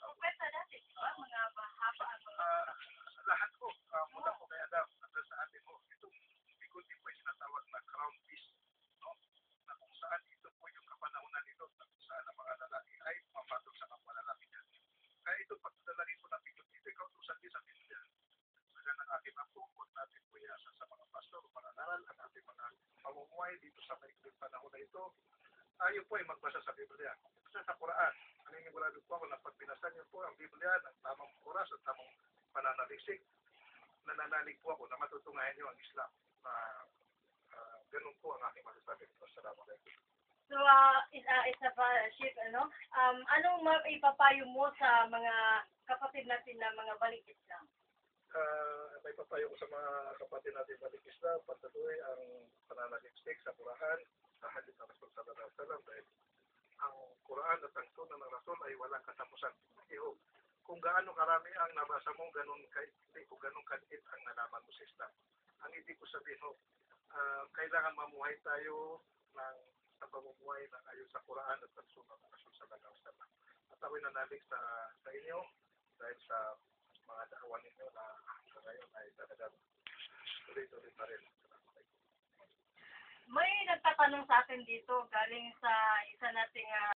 Propeta dati, di ba? Mga mahaba ang. Ah, lahat po, uh, mula po kay Adam hanggang sa atin po, itong bigoti po ay na crown piece, no? na kung saan ito po yung kapanahonan nito, na kung saan mga lalaki ay mapatog sa mga lalaki. Kaya ito, pagdadala rin po ng bigoti, ito ikaw tusan din sa Biblia. Kaya ng ating natin po iasa sa mga pastor, mga at ating mga pamumuhay dito sa maikling panahon na ito. Tayo po ay magbasa sa Biblia. Basta sa Quran, naniniwala po ako na pag binasa niyo po ang Biblia ng tamang oras at tamang pananaliksik, nananalig po ako na matutungayan niyo ang Islam. Na ah, ganun po ang aking masasabi. Assalamualaikum. So, uh, is, uh, isa pa, Chief, ano? Um, anong ma- ipapayo mo sa mga kapatid natin na mga balik Islam? uh, may papayo ko sa mga kapatid natin balik Islam, patuloy ang pananaliksik sa Quran, sa hadith ng Rasul Sallallahu Alaihi Wasallam dahil Quran at ang sunnah ng Rasul ay walang katapusan. Iyo, kung gaano karami ang nabasa mo, ganun kaiti o ganun kaliit ang nalaman mo sa Islam. Ang ibig ko sabihin ho, ah, kailangan mamuhay tayo ng sa pamumuhay na ayon sa Quran at ang sunnah ng Rasul Sallallahu Alaihi Wasallam. At ako'y nanalig sa, sa inyo dahil sa mga daawan ninyo na sa ngayon ay talagang tuloy-tuloy pa rin. May nagtatanong sa atin dito galing sa isa nating ah,